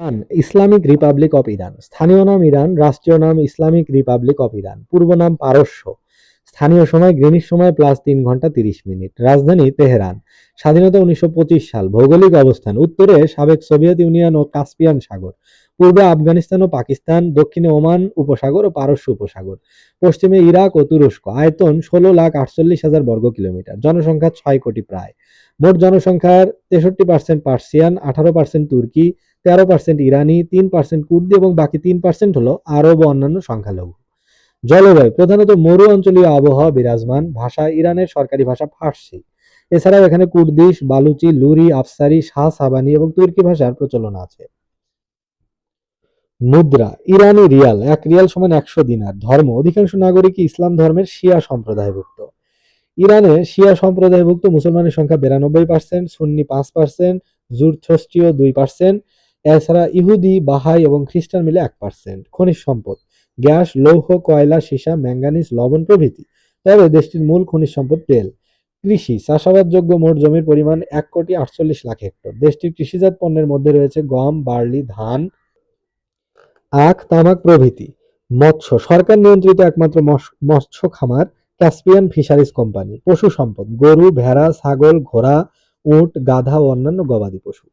Iran, Islamic Republic of Iran. স্থানীয় নাম Iran, রাষ্ট্রীয় নাম ইসলামিক রিপাবলিক অফ ইরান। পূর্ব নাম পারস্য। স্থানীয় সময় গ্রিনিশ সময়, প্লাস তিন ঘণ্টা তিরিশ মিনিট। রাজধানী তেহরান। স্বাধীনতা উনিশশো পঁচিশ সাল। ভৌগোলিক অবস্থান। উত্তরে সাবেক সোভিয়েত ইউনিয়ন ও কাস্পিয়ান সাগর। পূর্বে আফগানিস্তান ও পাকিস্তান। দক্ষিণে ওমান উপসাগর ও পারস্য উপসাগর। পশ্চিমে ইরাক ও তুরস্ক। আয়তন ষোলো লাখ আটচল্লিশ হাজার বর্গ কিলোমিটার। জনসংখ্যা ছয় কোটি প্রায়। মোট জনসংখ্যার তেষট্টি পার্সেন্ট পার্সিয়ান, আঠারো পার্সেন্ট তুর্কি তেরো পার্সেন্ট ইরানি, তিন পার্সেন্ট কুর্দি এবং বাকি তিন পার্সেন্ট হলো আরব ও অন্যান্য সংখ্যালঘু। জলবায়ু, প্রধানত মরু অঞ্চলীয় আবহাওয়া বিরাজমান, ভাষা ইরানের সরকারি ভাষা ফার্সি। এছাড়াও এখানে কুর্দিশ, বালুচি, লুরি, আফসারি, শাহ, সাবানি এবং তুর্কি ভাষার প্রচলন আছে। মুদ্রা, ইরানি রিয়াল, এক রিয়াল সমান একশো দিনার। ধর্ম, অধিকাংশ নাগরিকই ইসলাম ধর্মের শিয়া সম্প্রদায়ভুক্ত। ইরানে শিয়া সম্প্রদায়ভুক্ত মুসলমানের সংখ্যা বিরানব্বই পার্সেন্ট সুন্নি পাঁচ পার্সেন্ট জুরথস্ট্রীয় দুই পার্সেন্ট এছাড়া ইহুদি, বাহাই এবং খ্রিস্টান মিলে এক পার্সেন্ট খনিজ সম্পদ। গ্যাস, লৌহ, কয়লা, সীসা ম্যাঙ্গানিজ লবণ প্রভৃতি। তবে দেশটির মূল খনিজ সম্পদ তেল। কৃষি, চাষাবাদযোগ্য মোট জমির পরিমাণ এক কোটি আটচল্লিশ লাখ হেক্টর। দেশটির কৃষিজাত পণ্যের মধ্যে রয়েছে গম, বার্লি, ধান, আখ, তামাক প্রভৃতি। মৎস্য, সরকার নিয়ন্ত্রিত একমাত্র মৎস- মৎস্য খামার, ক্যাসপিয়ান ফিশারিজ কোম্পানি। পশু সম্পদ, গরু, ভেড়া, ছাগল, ঘোড়া, উট, গাধা ও অন্যান্য গবাদি পশু।